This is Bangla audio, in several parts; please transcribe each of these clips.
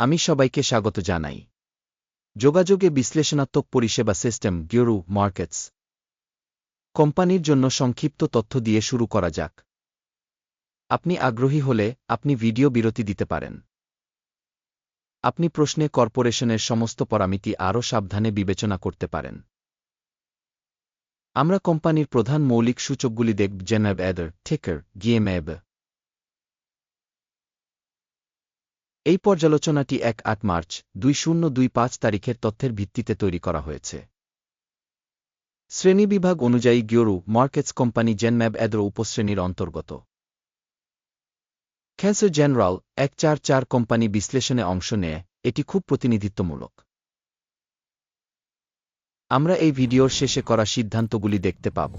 আমি সবাইকে স্বাগত জানাই। যোগাযোগে বিশ্লেষণাত্মক পরিষেবা সিস্টেম গিওরু মার্কেটস। কোম্পানির জন্য সংক্ষিপ্ত তথ্য দিয়ে শুরু করা যাক। আপনি আগ্রহী হলে আপনি ভিডিও বিরতি দিতে পারেন। আপনি প্রশ্নে কর্পোরেশনের সমস্ত পরামিতি আরও সাবধানে বিবেচনা করতে পারেন। আমরা কোম্পানির প্রধান মৌলিক সূচকগুলি দেখব জেনাব এদার ঠেকার গিএমএব এই পর্যালোচনাটি এক আট মার্চ দুই শূন্য দুই পাঁচ তারিখের তথ্যের ভিত্তিতে তৈরি করা হয়েছে। শ্রেণীবিভাগ অনুযায়ী গিওরু মার্কেটস কোম্পানি জেনম্যাব এদ্র উপশ্রেণীর অন্তর্গত। ক্যান্সার জেনারেল এক চার চার কোম্পানি বিশ্লেষণে অংশ নেয়, এটি খুব প্রতিনিধিত্বমূলক। আমরা এই ভিডিওর শেষে করা সিদ্ধান্তগুলি দেখতে পাব।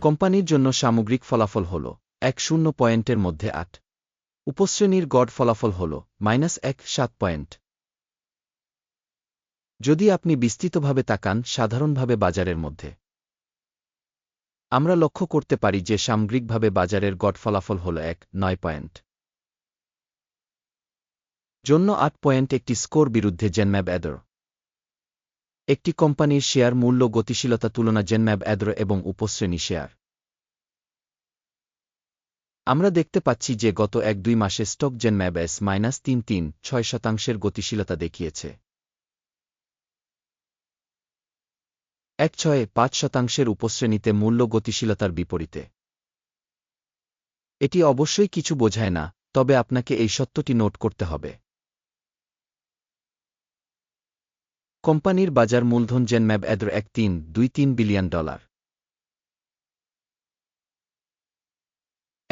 কোম্পানির জন্য সামগ্রিক ফলাফল হল এক শূন্য পয়েন্টের মধ্যে আট। উপশ্রেণীর গড় ফলাফল হল মাইনাস এক সাত পয়েন্ট। যদি আপনি বিস্তৃতভাবে তাকান সাধারণভাবে বাজারের মধ্যে। আমরা লক্ষ্য করতে পারি যে সামগ্রিকভাবে বাজারের গড় ফলাফল হল এক, নয় পয়েন্ট। জন্য আট পয়েন্ট একটি স্কোর বিরুদ্ধে জেনম্যাব অ্যাদর। একটি কোম্পানির শেয়ার মূল্য গতিশীলতা তুলনা জেনম্যাব এদর এবং উপশ্রেণী শেয়ার। আমরা দেখতে পাচ্ছি যে গত এক দুই মাসে স্টক জেনম্যাব এস মাইনাস তিন তিন ছয় শতাংশের গতিশীলতা দেখিয়েছে। এক ছয়ে পাঁচ শতাংশের উপশ্রেণীতে মূল্য গতিশীলতার বিপরীতে। এটি অবশ্যই কিছু বোঝায় না, তবে আপনাকে এই সত্যটি নোট করতে হবে। কোম্পানির বাজার মূলধন জেনম্যাব এদ্র এক তিন দুই তিন বিলিয়ন ডলার।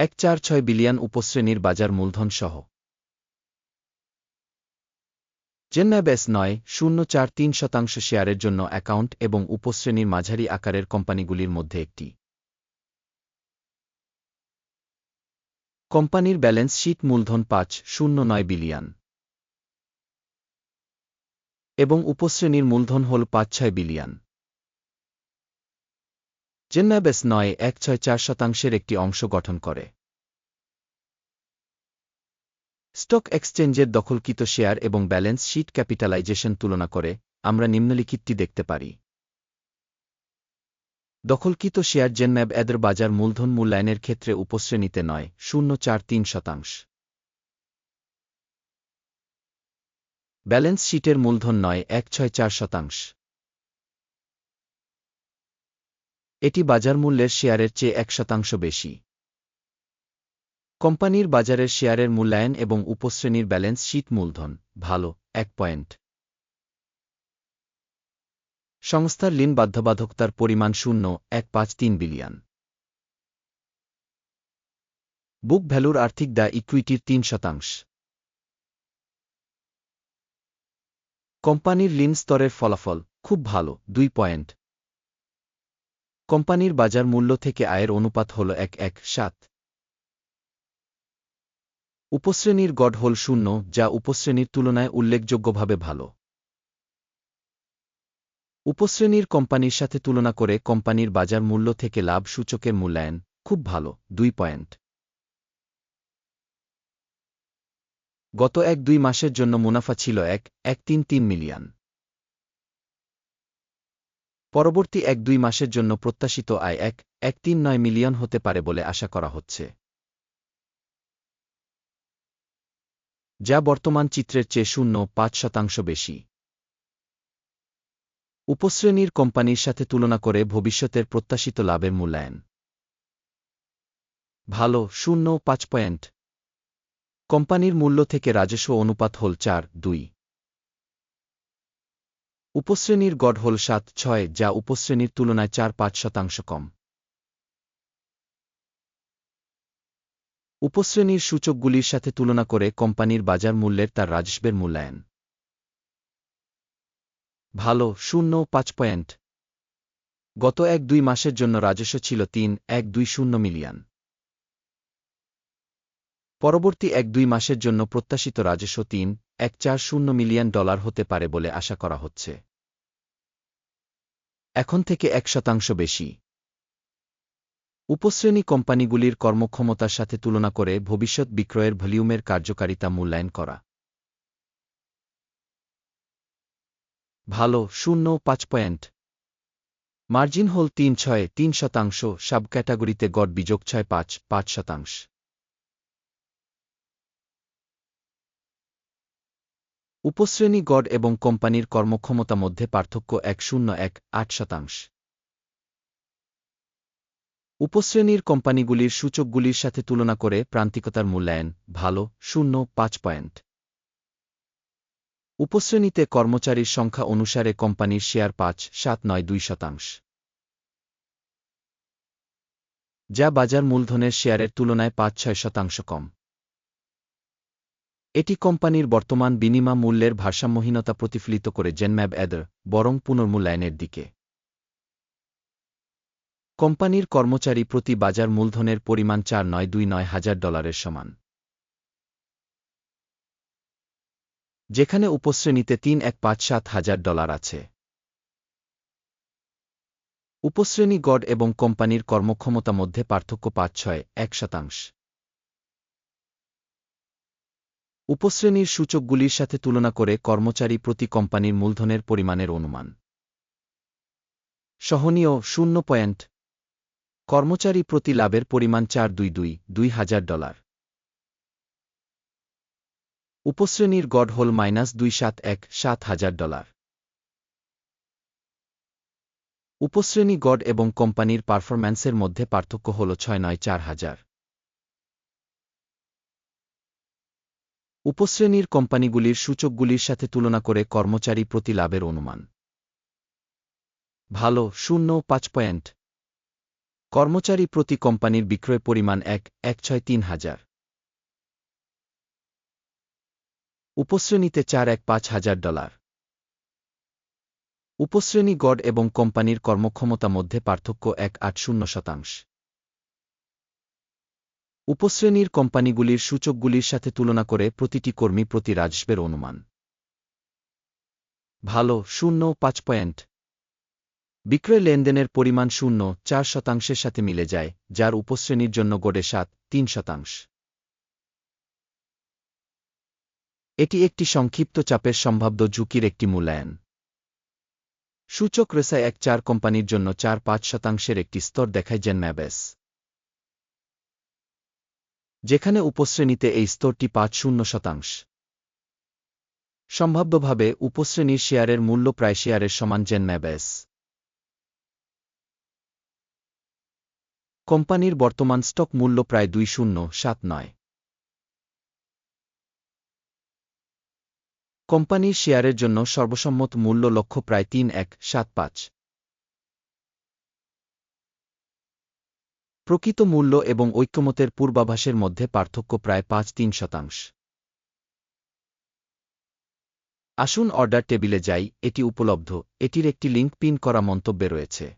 এক চার ছয় বিলিয়ন উপশ্রেণীর বাজার মূলধন সহ জেনম্যাবেস নয় শূন্য চার তিন শতাংশ শেয়ারের জন্য অ্যাকাউন্ট এবং উপশ্রেণীর মাঝারি আকারের কোম্পানিগুলির মধ্যে একটি। কোম্পানির ব্যালেন্স শিট মূলধন পাঁচ শূন্য নয় বিলিয়ন। এবং উপশ্রেণীর মূলধন হল পাঁচ ছয় বিলিয়ন। জেন্নাবেস নয়, এক ছয় চার শতাংশের একটি অংশ গঠন করে। স্টক এক্সচেঞ্জের দখলকৃত শেয়ার এবং ব্যালেন্স শিট ক্যাপিটালাইজেশন তুলনা করে আমরা নিম্নলিখিতটি দেখতে পারি। দখলকৃত শেয়ার জেন্নাব এদের বাজার মূলধন মূল্যায়নের ক্ষেত্রে উপশ্রেণীতে নয়, শূন্য চার তিন শতাংশ। ব্যালেন্স শিটের মূলধন নয়, এক ছয় চার শতাংশ। এটি বাজার মূল্যের শেয়ারের চেয়ে এক শতাংশ বেশি। কোম্পানির বাজারের শেয়ারের মূল্যায়ন এবং উপশ্রেণীর ব্যালেন্স শিট মূলধন, ভালো, এক পয়েন্ট। সংস্থার লিন বাধ্যবাধকতার পরিমাণ শূন্য, এক পাঁচ তিন বিলিয়ন। বুক ভ্যালুর আর্থিক দায় ইকুইটির তিন শতাংশ। কোম্পানির লিন স্তরের ফলাফল, খুব ভালো, দুই পয়েন্ট। কোম্পানির বাজার মূল্য থেকে আয়ের অনুপাত হল এক এক সাত। উপশ্রেণীর গড় হল শূন্য, যা উপশ্রেণীর তুলনায় উল্লেখযোগ্যভাবে ভালো। উপশ্রেণীর কোম্পানির সাথে তুলনা করে কোম্পানির বাজার মূল্য থেকে লাভ সূচকের মূল্যায়ন খুব ভালো, দুই পয়েন্ট। গত এক দুই মাসের জন্য মুনাফা ছিল এক এক তিন তিন মিলিয়ন। পরবর্তী এক দুই মাসের জন্য প্রত্যাশিত আয় এক এক তিন নয় মিলিয়ন হতে পারে বলে আশা করা হচ্ছে। যা বর্তমান চিত্রের চেয়ে শূন্য পাঁচ শতাংশ বেশি। উপশ্রেণীর কোম্পানির সাথে তুলনা করে ভবিষ্যতের প্রত্যাশিত লাভের মূল্যায়ন। ভালো, শূন্য, পাঁচ পয়েন্ট। কোম্পানির মূল্য থেকে রাজস্ব অনুপাত হল চার, দুই। উপশ্রেণীর গড় হল সাত ছয়, যা উপশ্রেণীর তুলনায় চার পাঁচ শতাংশ কম। উপশ্রেণীর সূচকগুলির সাথে তুলনা করে কোম্পানির বাজার মূল্যের তার রাজস্বের মূল্যায়ন। ভালো, শূন্য, পাঁচ পয়েন্ট। গত এক দুই মাসের জন্য রাজস্ব ছিল তিন, এক দুই শূন্য মিলিয়ন। পরবর্তী এক দুই মাসের জন্য প্রত্যাশিত রাজস্ব তিন এক চার শূন্য মিলিয়ন ডলার হতে পারে বলে আশা করা হচ্ছে। এখন থেকে এক শতাংশ বেশি। উপশ্রেণী কোম্পানিগুলির কর্মক্ষমতার সাথে তুলনা করে ভবিষ্যৎ বিক্রয়ের ভলিউমের কার্যকারিতা মূল্যায়ন করা। ভালো, শূন্য, পাঁচ পয়েন্ট। মার্জিন হল তিন ছয়, তিন শতাংশ সাব ক্যাটাগরিতে গড় বিযোগ ছয়, পাঁচ পাঁচ শতাংশ। উপশ্রেণী গড় এবং কোম্পানির কর্মক্ষমতা মধ্যে পার্থক্য এক শূন্য এক আট শতাংশ। উপশ্রেণীর কোম্পানিগুলির সূচকগুলির সাথে তুলনা করে প্রান্তিকতার মূল্যায়ন ভালো, শূন্য, পাঁচ পয়েন্ট। উপশ্রেণীতে কর্মচারীর সংখ্যা অনুসারে কোম্পানির শেয়ার পাঁচ, সাত, নয়, দুই শতাংশ। যা বাজার মূলধনের শেয়ারের তুলনায় পাঁচ, ছয় শতাংশ কম। এটি কোম্পানির বর্তমান বিনিমা মূল্যের ভারসাম্যহীনতা প্রতিফলিত করে জেনম্যাব এদর বরং পুনর্মূল্যায়নের দিকে। কোম্পানির কর্মচারী প্রতি বাজার মূলধনের পরিমাণ চার নয় দুই নয় হাজার ডলারের সমান। যেখানে উপশ্রেণীতে তিন এক পাঁচ সাত হাজার ডলার আছে। উপশ্রেণী গড এবং কোম্পানির কর্মক্ষমতা মধ্যে পার্থক্য পাঁচ ছয় এক শতাংশ। উপশ্রেণীর সূচকগুলির সাথে তুলনা করে কর্মচারী প্রতি কোম্পানির মূলধনের পরিমাণের অনুমান। সহনীয় শূন্য পয়েন্ট। কর্মচারী প্রতি লাভের পরিমাণ চার দুই দুই দুই হাজার ডলার। উপশ্রেণীর গড় হল মাইনাস দুই সাত এক সাত হাজার ডলার। উপশ্রেণী গড এবং কোম্পানির পারফরম্যান্সের মধ্যে পার্থক্য হল ছয় নয় চার হাজার। উপশ্রেণীর কোম্পানিগুলির সূচকগুলির সাথে তুলনা করে কর্মচারী প্রতি লাভের অনুমান। ভালো, শূন্য, পাঁচ পয়েন্ট। কর্মচারী প্রতি কোম্পানির বিক্রয় পরিমাণ এক এক ছয় তিন হাজার। উপশ্রেণীতে চার, এক পাঁচ হাজার ডলার। উপশ্রেণী গড় এবং কোম্পানির কর্মক্ষমতা মধ্যে পার্থক্য এক আট শূন্য শতাংশ। উপশ্রেণীর কোম্পানিগুলির সূচকগুলির সাথে তুলনা করে প্রতিটি কর্মী প্রতি রাজস্বের অনুমান। ভালো, শূন্য, পাঁচ পয়েন্ট। বিক্রয় লেনদেনের পরিমাণ শূন্য, চার শতাংশের সাথে মিলে যায়, যার উপশ্রেণীর জন্য গড়ে সাত, তিন শতাংশ। এটি একটি সংক্ষিপ্ত চাপের সম্ভাব্য ঝুঁকির একটি মূল্যায়ন। সূচক রেসায় এক চার কোম্পানির জন্য চার, পাঁচ শতাংশের একটি স্তর দেখায় জেনম্যাবেস যেখানে উপশ্রেণীতে এই স্তরটি পাঁচ শূন্য শতাংশ। সম্ভাব্যভাবে উপশ্রেণীর শেয়ারের মূল্য প্রায় শেয়ারের সমান জেনম্যাবেস। কোম্পানির বর্তমান স্টক মূল্য প্রায় দুই শূন্য সাত নয়। কোম্পানির শেয়ারের জন্য সর্বসম্মত মূল্য লক্ষ্য প্রায় তিন, এক, সাত, পাঁচ। প্রকৃত মূল্য এবং ঐক্যমতের পূর্বাভাসের মধ্যে পার্থক্য প্রায় পাঁচ তিন শতাংশ। আসুন অর্ডার টেবিলে যাই, এটি উপলব্ধ, এটির একটি লিঙ্ক পিন করা মন্তব্যে রয়েছে।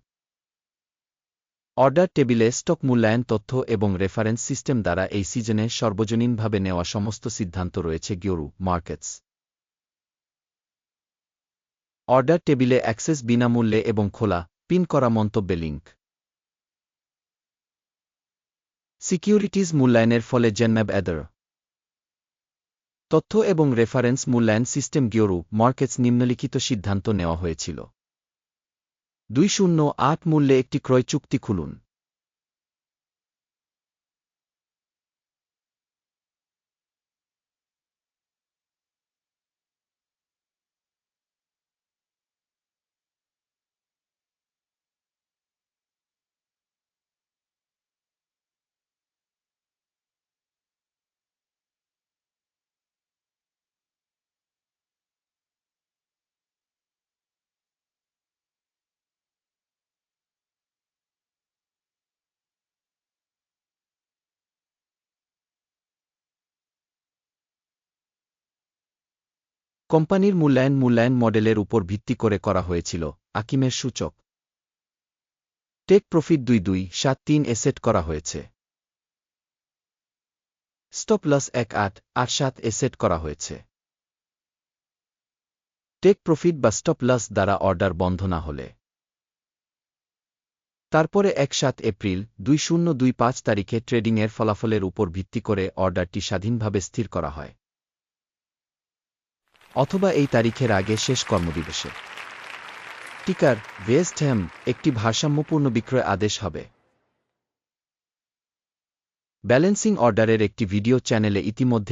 অর্ডার টেবিলে স্টক মূল্যায়ন তথ্য এবং রেফারেন্স সিস্টেম দ্বারা এই সিজনে সর্বজনীনভাবে নেওয়া সমস্ত সিদ্ধান্ত রয়েছে গিওরু, মার্কেটস। অর্ডার টেবিলে অ্যাক্সেস বিনামূল্যে এবং খোলা, পিন করা মন্তব্যে লিঙ্ক। সিকিউরিটিজ মূল্যায়নের ফলে জেনম্যাব এদর। তথ্য এবং রেফারেন্স মূল্যায়ন সিস্টেম গিওরু মার্কেটস নিম্নলিখিত সিদ্ধান্ত নেওয়া হয়েছিল। দুই শূন্য আট মূল্যে একটি ক্রয় চুক্তি খুলুন। কোম্পানির মূল্যায়ন মূল্যায়ন মডেলের উপর ভিত্তি করে করা হয়েছিল, আকিমের সূচক। টেক প্রফিট দুই দুই সাত তিন এসেট করা হয়েছে। স্টপ লস এক আট আট সাত এসেট করা হয়েছে। টেক প্রফিট বা স্টপ লস দ্বারা অর্ডার বন্ধ না হলে। তারপরে এক সাত এপ্রিল দুই শূন্য দুই পাঁচ তারিখে ট্রেডিংয়ের ফলাফলের উপর ভিত্তি করে অর্ডারটি স্বাধীনভাবে স্থির করা হয়। অথবা এই তারিখের আগে শেষ কর্মদিবসে। টিকার, ওয়েস্ট হ্যাম, একটি ভারসাম্যপূর্ণ বিক্রয় আদেশ হবে। ব্যালেন্সিং অর্ডারের একটি ভিডিও চ্যানেলে ইতিমধ্যে